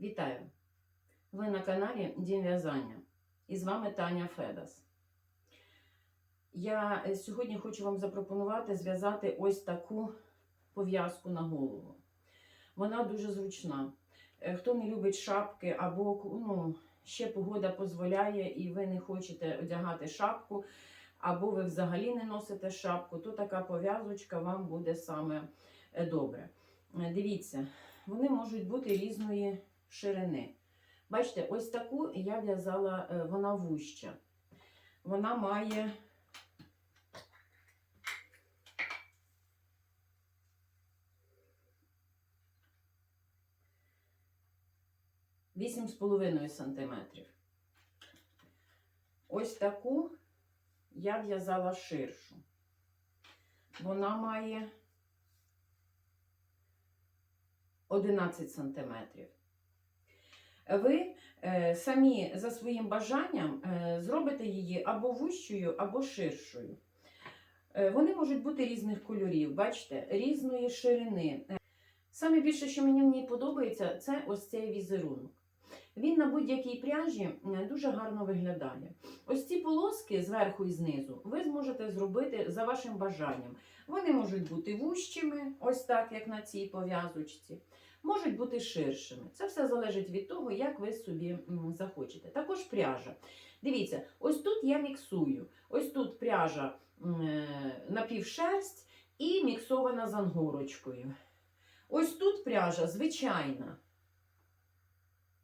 Вітаю! Ви на каналі Дім В'язання. І з вами Таня Федас. Я е, сьогодні хочу вам запропонувати зв'язати ось таку пов'язку на голову. Вона дуже зручна. Е, Хто не любить шапки або ну, ще погода дозволяє, і ви не хочете одягати шапку, або ви взагалі не носите шапку, то така пов'язочка вам буде саме е, добре. Дивіться, вони можуть бути різної ширини. Бачите, ось таку я в'язала, е, вона вуща. Вона має вісім з половиною сантиметрів. Ось таку я в'язала ширшу. Вона має 11 сантиметрів. Ви е, самі за своїм бажанням е, зробите її або вущою, або ширшою. Е, вони можуть бути різних кольорів, бачите, різної ширини. Саме більше, що мені в ній подобається, це ось цей візерунок. Він на будь-якій пряжі дуже гарно виглядає. Ось ці полоски зверху і знизу ви зможете зробити за вашим бажанням. Вони можуть бути вущими, ось так, як на цій пов'язочці можуть бути ширшими. Це все залежить від того, як ви собі захочете. Також пряжа. Дивіться, ось тут я міксую. Ось тут пряжа е, напівшерсть і міксована з ангорочкою. Ось тут пряжа звичайна.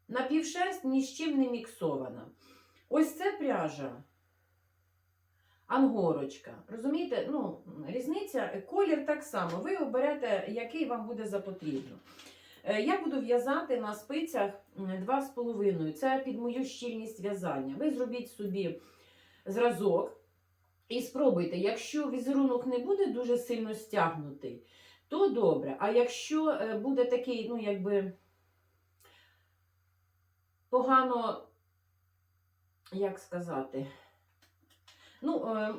Напівшерсть ні з чим не міксована. Ось це пряжа. Ангорочка. Розумієте? Ну, різниця, колір так само. Ви оберете, який вам буде за потрібно. Е, Я буду в'язати на спицях 2,5. Це під мою щільність в'язання. Ви зробіть собі зразок і спробуйте. Якщо візерунок не буде дуже сильно стягнутий, то добре. А якщо е, буде такий, ну, якби погано, як сказати, ну, е,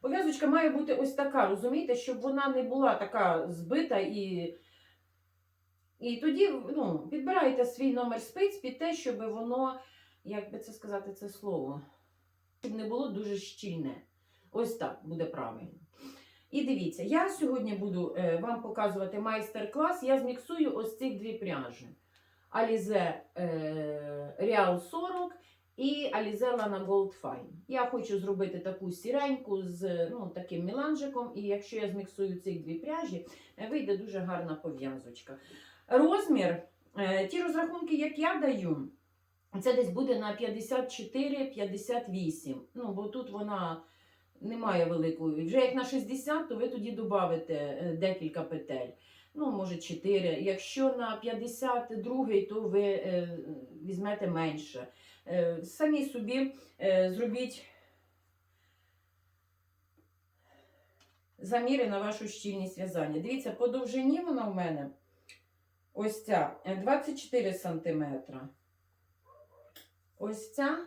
пов'язочка має бути ось така, розумієте, щоб вона не була така збита і. І тоді ну, підбираєте свій номер спиць під те, щоб воно, як би це сказати, це слово, щоб не було дуже щільне. Ось так буде правильно. І дивіться, я сьогодні буду е, вам показувати майстер-клас. Я зміксую ось ці дві пряжі. Alize Real 40 і Alize Lana Gold Fine. Я хочу зробити таку сіреньку з ну, таким міланжиком, і якщо я зміксую ці дві пряжі, вийде дуже гарна пов'язочка. Розмір, е, ті розрахунки, як я даю, це десь буде на 54-58. Ну, бо тут вона не має великої. Вже як на 60, то ви тоді додавите декілька петель. Ну, може, 4. Якщо на 52, то ви е, візьмете менше. Е, самі собі е, зробіть заміри на вашу щільність в'язання. Дивіться, по довжині вона в мене. Ось ця е, 24 см. Ось ця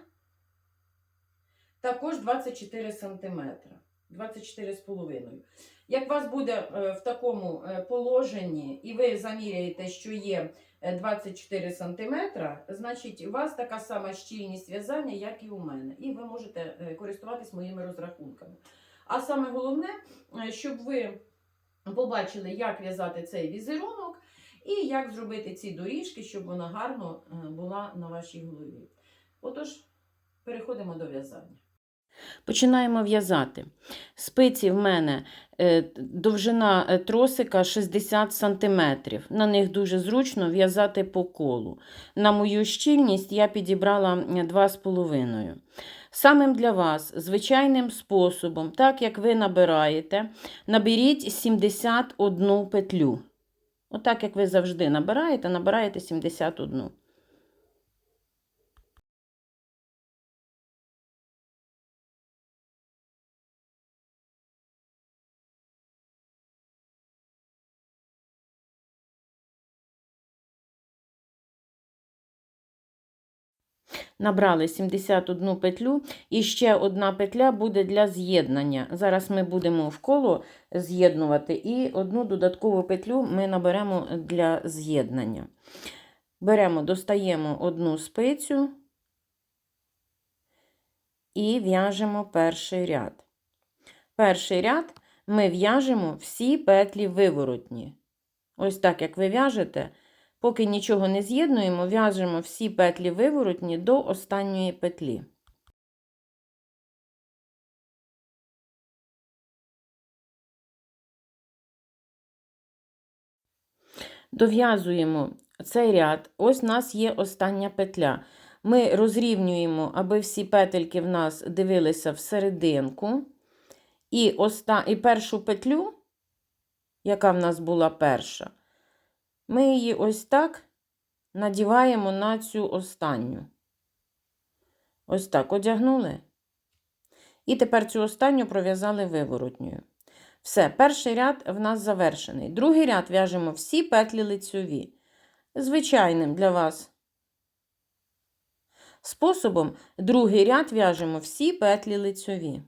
також 24 см. 24,5. Як у вас буде е, в такому е, положенні, і ви заміряєте, що є е, 24 см, значить у вас така сама щільність в'язання, як і у мене. І ви можете е, користуватись моїми розрахунками. А саме головне, е, щоб ви побачили, як в'язати цей візерунок. І як зробити ці доріжки, щоб вона гарно е, була на вашій голові. Отож, переходимо до в'язання. Починаємо в'язати. Спиці в мене е, довжина е, тросика 60 см. На них дуже зручно в'язати по колу. На мою щільність я підібрала 2,5. Самим для вас звичайним способом, так як ви набираєте, наберіть 71 петлю. Отак, як ви завжди набираєте, набираєте 71. Набрали 71 петлю і ще одна петля буде для з'єднання. Зараз ми будемо в коло з'єднувати і одну додаткову петлю ми наберемо для з'єднання. Беремо, достаємо одну спицю і в'яжемо перший ряд. Перший ряд ми в'яжемо всі петлі виворотні. Ось так, як ви в'яжете, поки нічого не з'єднуємо, в'яжемо всі петлі виворотні до останньої петлі. Дов'язуємо цей ряд. Ось у нас є остання петля. Ми розрівнюємо, аби всі петельки в нас дивилися всерединку. І, оста... і першу петлю, яка в нас була перша, ми її ось так надіваємо на цю останню. Ось так одягнули. І тепер цю останню пров'язали виворотньою. Все, перший ряд в нас завершений. Другий ряд в'яжемо всі петлі лицьові. Звичайним для вас способом, другий ряд в'яжемо всі петлі лицьові.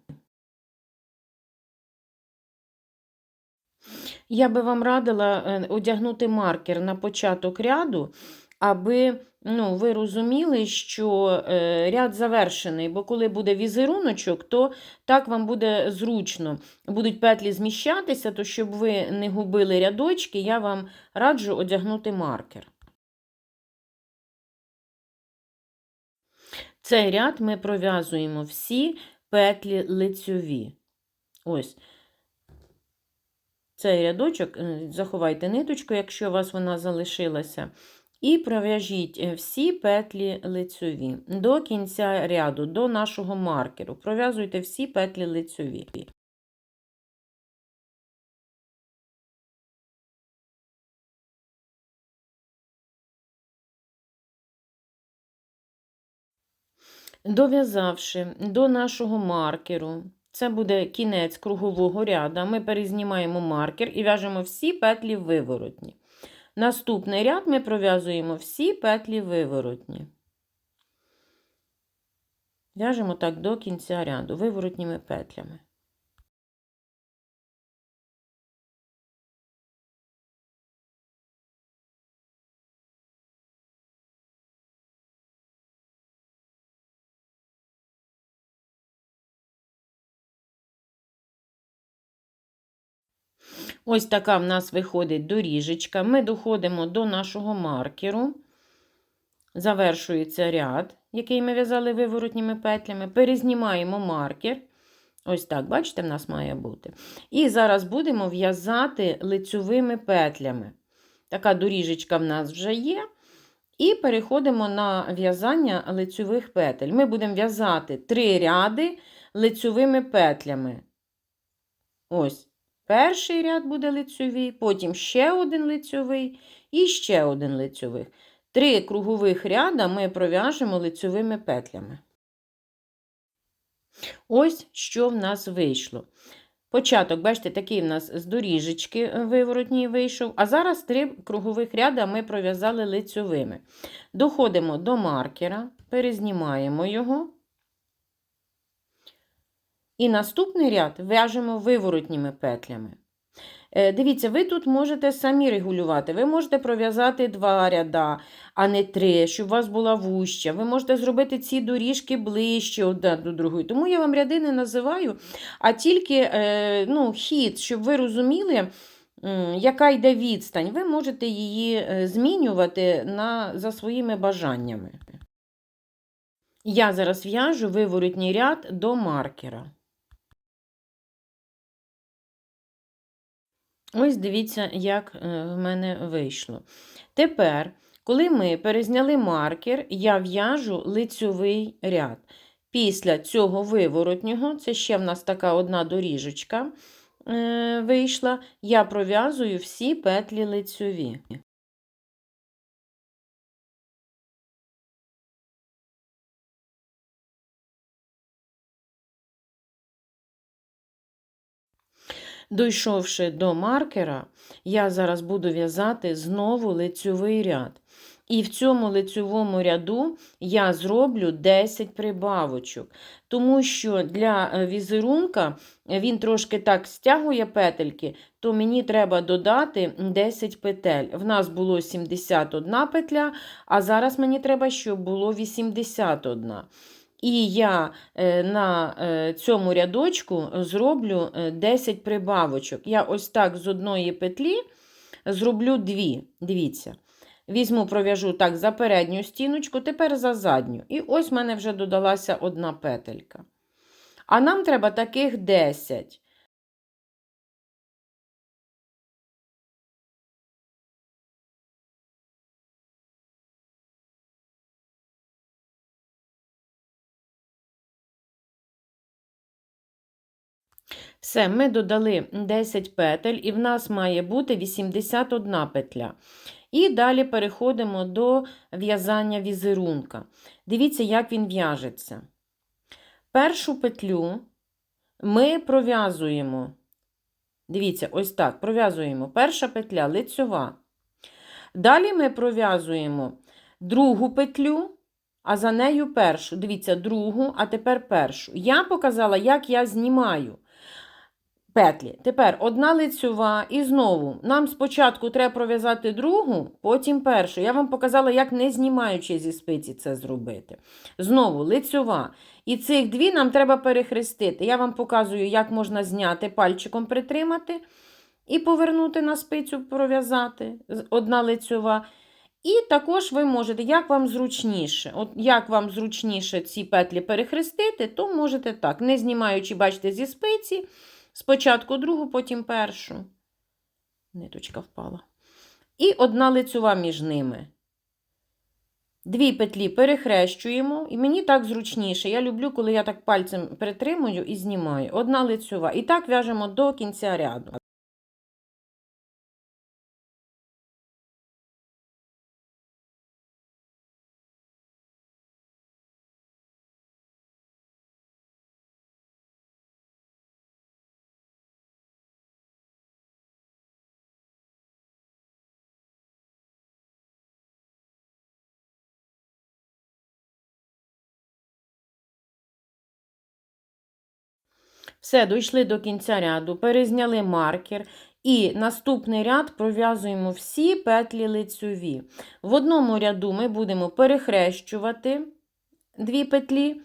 Я би вам радила е, одягнути маркер на початок ряду, аби ну, ви розуміли, що е, ряд завершений, бо коли буде візеруночок, то так вам буде зручно. Будуть петлі зміщатися, то щоб ви не губили рядочки, я вам раджу одягнути маркер. Цей ряд ми пров'язуємо всі петлі лицьові. Ось. Цей рядочок, е, заховайте ниточку, якщо у вас вона залишилася. І пров'яжіть е, всі петлі лицьові до кінця ряду, до нашого маркеру. Пров'язуйте всі петлі лицьові. Дов'язавши до нашого маркеру, це буде кінець кругового ряду, ми перезнімаємо маркер і в'яжемо всі петлі виворотні. Наступний ряд ми пров'язуємо всі петлі виворотні. В'яжемо так до кінця ряду виворотніми петлями. Ось така в нас виходить доріжечка. Ми доходимо до нашого маркеру. Завершується ряд, який ми в'язали виворотніми петлями. Перезнімаємо маркер. Ось так, бачите, в нас має бути. І зараз будемо в'язати лицьовими петлями. Така доріжечка в нас вже є. І переходимо на в'язання лицьових петель. Ми будемо в'язати три ряди лицьовими петлями. Ось. Перший ряд буде лицьовий, потім ще один лицьовий і ще один лицьовий. Три кругових ряда ми пров'яжемо лицьовими петлями. Ось що в нас вийшло. Початок, бачите, такий в нас з доріжечки виворотній вийшов, а зараз три кругових ряда ми пров'язали лицьовими. Доходимо до маркера, перезнімаємо його. І наступний ряд в'яжемо виворотніми петлями. Е, Дивіться, ви тут можете самі регулювати. Ви можете пров'язати два ряда, а не три, щоб у вас була вуща. Ви можете зробити ці доріжки ближче одна до другої. Тому я вам ряди не називаю, а тільки е, ну, хід, щоб ви розуміли, яка йде відстань. Ви можете її е, змінювати на, за своїми бажаннями. Я зараз в'яжу виворотній ряд до маркера. Ось дивіться, як е, в мене вийшло. Тепер, коли ми перезняли маркер, я в'яжу лицьовий ряд. Після цього виворотнього, це ще в нас така одна доріжечка е, вийшла, я пров'язую всі петлі лицьові. Дійшовши до маркера, я зараз буду в'язати знову лицьовий ряд. І в цьому лицьовому ряду я зроблю 10 прибавочок, тому що для е, візерунка е, він трошки так стягує петельки, то мені треба додати 10 петель. В нас було 71 петля, а зараз мені треба, щоб було 81. І я е, на е, цьому рядочку зроблю е, 10 прибавочок. Я ось так з одної петлі зроблю дві. Дивіться. Візьму, пров'яжу так за передню стіночку, тепер за задню. І ось в мене вже додалася одна петелька. А нам треба таких 10. Все, ми додали 10 петель, і в нас має бути 81 петля. І далі переходимо до в'язання візерунка. Дивіться, як він в'яжеться. Першу петлю ми пров'язуємо. Дивіться, ось так. Пров'язуємо перша петля лицьова. Далі ми пров'язуємо другу петлю, а за нею першу. Дивіться, другу, а тепер першу. Я показала, як я знімаю петлі. Тепер одна лицьова і знову. Нам спочатку треба пров'язати другу, потім першу. Я вам показала, як не знімаючи зі спиці це зробити. Знову лицьова. І цих дві нам треба перехрестити. Я вам показую, як можна зняти, пальчиком притримати і повернути на спицю, пров'язати. Одна лицьова. І також ви можете, як вам зручніше. От як вам зручніше ці петлі перехрестити, то можете так, не знімаючи, бачите, зі спиці. Спочатку другу, потім першу. Ниточка впала. І одна лицьова між ними. Дві петлі перехрещуємо, і мені так зручніше. Я люблю, коли я так пальцем притримую і знімаю. Одна лицьова. І так в'яжемо до кінця ряду. Все, дійшли до кінця ряду, перезняли маркер. І наступний ряд пров'язуємо всі петлі лицьові. В одному ряду ми будемо перехрещувати дві петлі,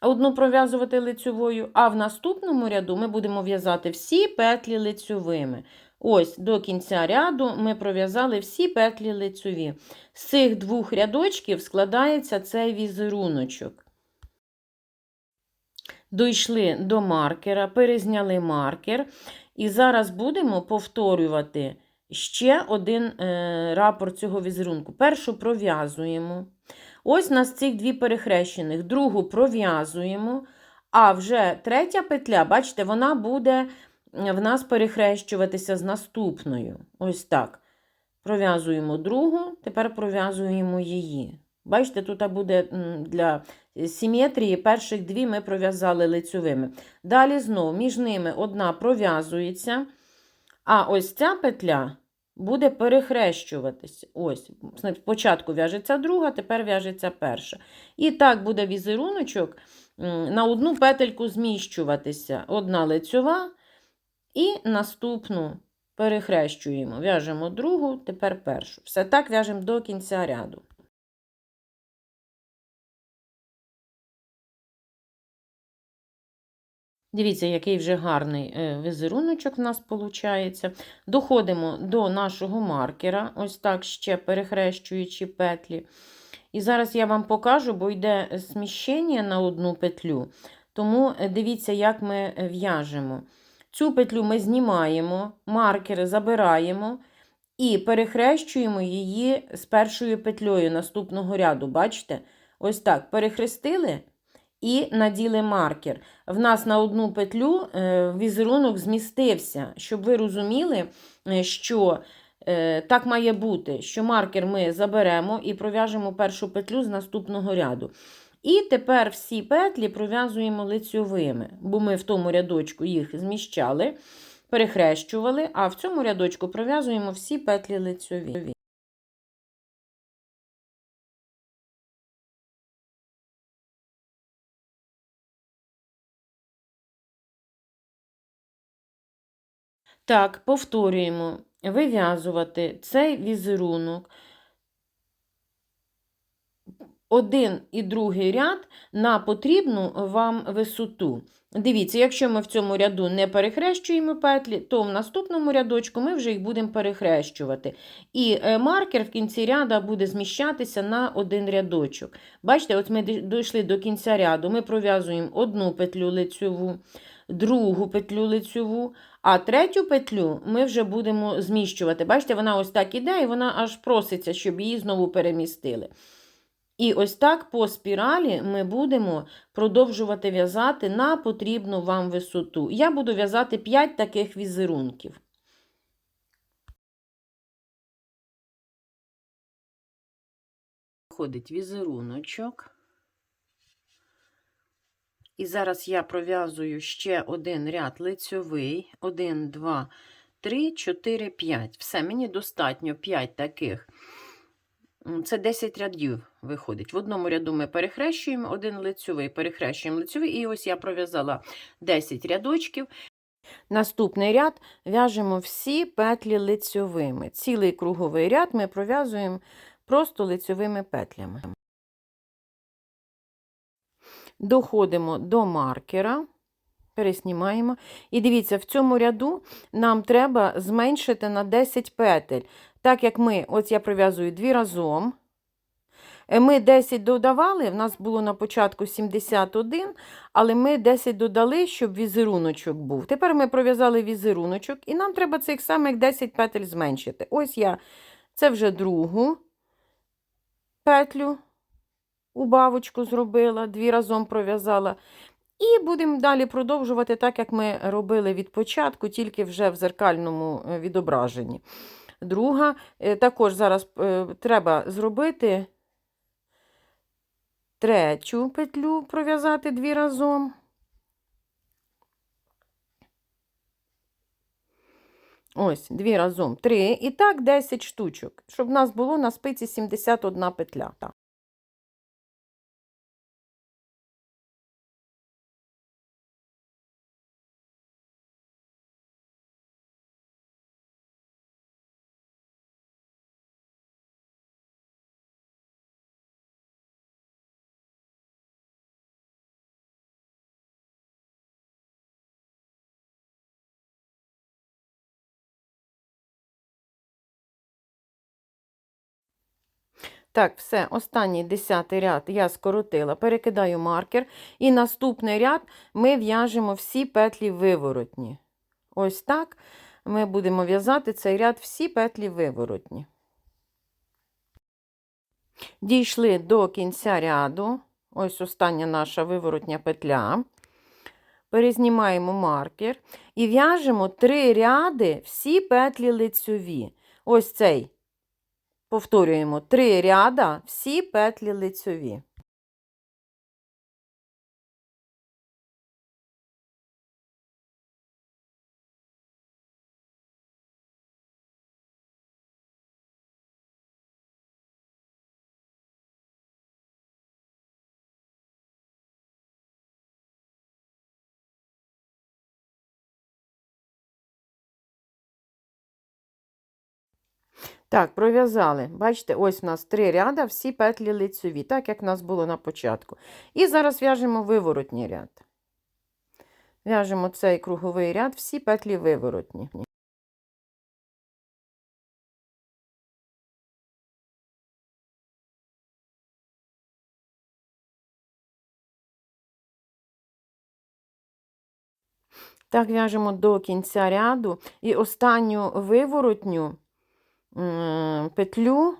одну пров'язувати лицьовою, а в наступному ряду ми будемо в'язати всі петлі лицьовими. Ось до кінця ряду ми пров'язали всі петлі лицьові. З цих двох рядочків складається цей візеруночок. Дійшли до маркера, перезняли маркер. І зараз будемо повторювати ще один е, рапорт цього візерунку. Першу пров'язуємо. Ось у нас цих дві перехрещених, другу пров'язуємо. А вже третя петля, бачите, вона буде в нас перехрещуватися з наступною. Ось так. Пров'язуємо другу, тепер пров'язуємо її. Бачите, тут буде для симетрії перших дві ми пров'язали лицьовими. Далі знову між ними одна пров'язується, а ось ця петля буде перехрещуватися. Ось, Спочатку в'яжеться друга, тепер в'яжеться перша. І так буде візеруночок на одну петельку зміщуватися. Одна лицьова і наступну перехрещуємо. В'яжемо другу, тепер першу. Все так в'яжемо до кінця ряду. Дивіться, який вже гарний е, візеруночок в нас виходить. Доходимо до нашого маркера, ось так ще перехрещуючи петлі. І зараз я вам покажу, бо йде сміщення на одну петлю. Тому е, дивіться, як ми в'яжемо. Цю петлю ми знімаємо, маркери забираємо і перехрещуємо її з першою петлею наступного ряду. Бачите? Ось так перехрестили і наділи маркер. В нас на одну петлю е, візерунок змістився, щоб ви розуміли, е, що е, так має бути, що маркер ми заберемо і пров'яжемо першу петлю з наступного ряду. І тепер всі петлі пров'язуємо лицьовими, бо ми в тому рядочку їх зміщали, перехрещували, а в цьому рядочку пров'язуємо всі петлі лицьові. Так, повторюємо. Вив'язувати цей візерунок один і другий ряд на потрібну вам висоту. Дивіться, якщо ми в цьому ряду не перехрещуємо петлі, то в наступному рядочку ми вже їх будемо перехрещувати. І е, маркер в кінці ряда буде зміщатися на один рядочок. Бачите, от ми дійшли до кінця ряду, ми пров'язуємо одну петлю лицьову, другу петлю лицьову, а третю петлю ми вже будемо зміщувати. Бачите, вона ось так іде, і вона аж проситься, щоб її знову перемістили. І ось так по спіралі ми будемо продовжувати в'язати на потрібну вам висоту. Я буду в'язати 5 таких візерунків. Виходить візеруночок. І зараз я пров'язую ще один ряд лицьовий. 1, 2, 3, 4, 5. Все, мені достатньо 5 таких. Це 10 рядів виходить. В одному ряду ми перехрещуємо один лицьовий, перехрещуємо лицьовий, і ось я пров'язала 10 рядочків. Наступний ряд в'яжемо всі петлі лицьовими. Цілий круговий ряд ми пров'язуємо просто лицьовими петлями. Доходимо до маркера, переснімаємо. І дивіться, в цьому ряду нам треба зменшити на 10 петель. Так як ми, ось я пров'язую дві разом. Е, Ми 10 додавали, в нас було на початку 71, але ми 10 додали, щоб візеруночок був. Тепер ми пров'язали візеруночок, і нам треба цих самих 10 петель зменшити. Ось я, це вже другу петлю убавочку зробила, дві разом пров'язала. І будемо далі продовжувати так, як ми робили від початку, тільки вже в зеркальному е, відображенні. Друга, е, також зараз е, треба зробити третю петлю, пров'язати дві разом. Ось, дві разом, три. І так 10 штучок, щоб в нас було на спиці 71 петля. Так, все, останній десятий ряд я скоротила, перекидаю маркер. І наступний ряд ми в'яжемо всі петлі виворотні. Ось так ми будемо в'язати цей ряд всі петлі виворотні. Дійшли до кінця ряду. Ось остання наша виворотня петля. Перезнімаємо маркер і в'яжемо три ряди всі петлі лицьові. Ось цей Повторюємо три ряда, всі петлі лицьові. Так, пров'язали. Бачите, ось у нас три ряда, всі петлі лицьові, так як в нас було на початку. І зараз в'яжемо виворотній ряд. В'яжемо цей круговий ряд, всі петлі виворотні. Так, в'яжемо до кінця ряду і останню виворотню петлю.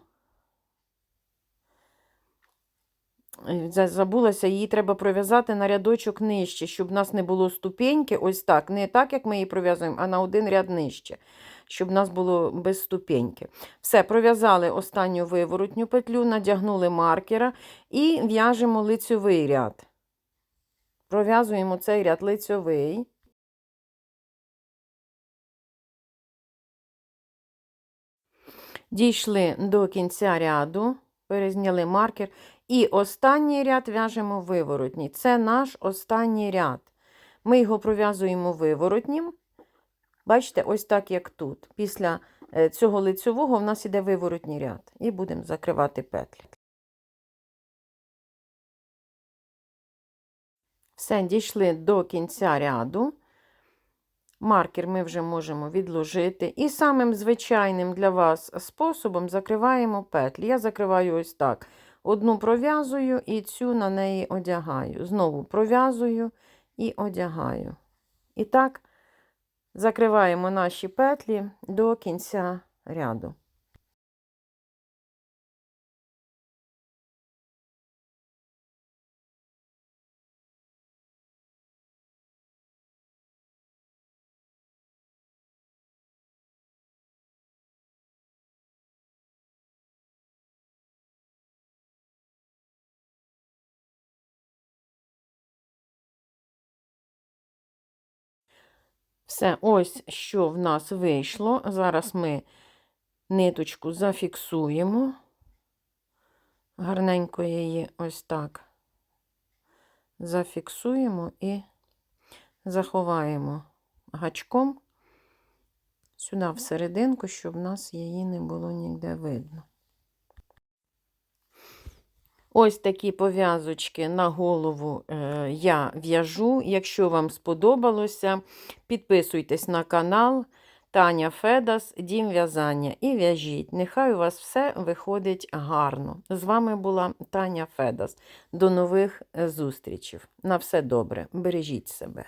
Забулася, її треба пров'язати на рядочок нижче, щоб в нас не було ступеньки. Ось так. Не так, як ми її пров'язуємо, а на один ряд нижче, щоб в нас було без ступеньки. Все, пров'язали останню виворотню петлю, надягнули маркера і в'яжемо лицьовий ряд. Пров'язуємо цей ряд лицьовий. Дійшли до кінця ряду, перезняли маркер. І останній ряд в'яжемо виворотній. Це наш останній ряд. Ми його пров'язуємо виворотнім, Бачите, ось так, як тут. Після е, цього лицьового в нас іде виворотній ряд. І будемо закривати петлі. Все, дійшли до кінця ряду. Маркер ми вже можемо відложити. І самим звичайним для вас способом закриваємо петлі. Я закриваю ось так. Одну пров'язую і цю на неї одягаю. Знову пров'язую і одягаю. І так закриваємо наші петлі до кінця ряду. Все, ось що в нас вийшло. Зараз ми ниточку зафіксуємо. Гарненько її ось так зафіксуємо і заховаємо гачком сюди всерединку, щоб в нас її не було ніде видно. Ось такі пов'язочки на голову е, я в'яжу. Якщо вам сподобалося, підписуйтесь на канал Таня Федас, Дім в'язання і в'яжіть. Нехай у вас все виходить гарно. З вами була Таня Федас. До нових зустрічей. На все добре. Бережіть себе.